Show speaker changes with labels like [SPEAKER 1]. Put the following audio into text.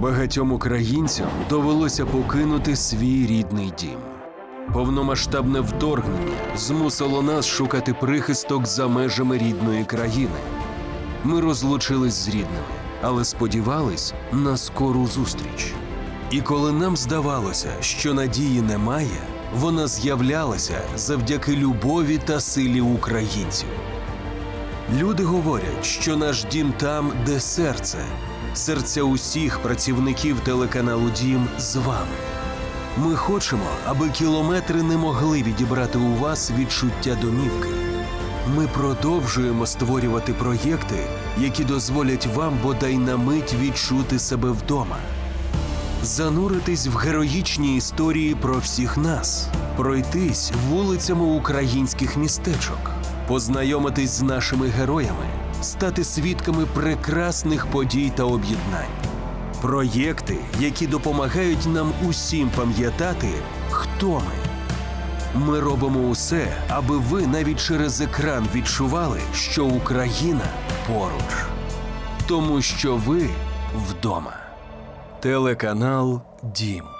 [SPEAKER 1] Багатьом українцям довелося покинути свій рідний дім. Повномасштабне вторгнення змусило нас шукати прихисток за межами рідної країни. Ми розлучились з рідними, але сподівались на скору зустріч. І коли нам здавалося, що надії немає, вона з'являлася завдяки любові та силі українців. Люди говорять, що наш дім там, де серце, серця усіх працівників телеканалу Дім з вами. Ми хочемо, аби кілометри не могли відібрати у вас відчуття домівки. Ми продовжуємо створювати проєкти, які дозволять вам бодай на мить відчути себе вдома. Зануритись в героїчні історії про всіх нас, пройтись вулицями українських містечок, познайомитись з нашими героями, стати свідками прекрасних подій та об'єднань. Проєкти, які допомагають нам усім пам'ятати, хто ми. Ми робимо усе, аби ви навіть через екран відчували, що Україна поруч. Тому що ви вдома. Телеканал Дім.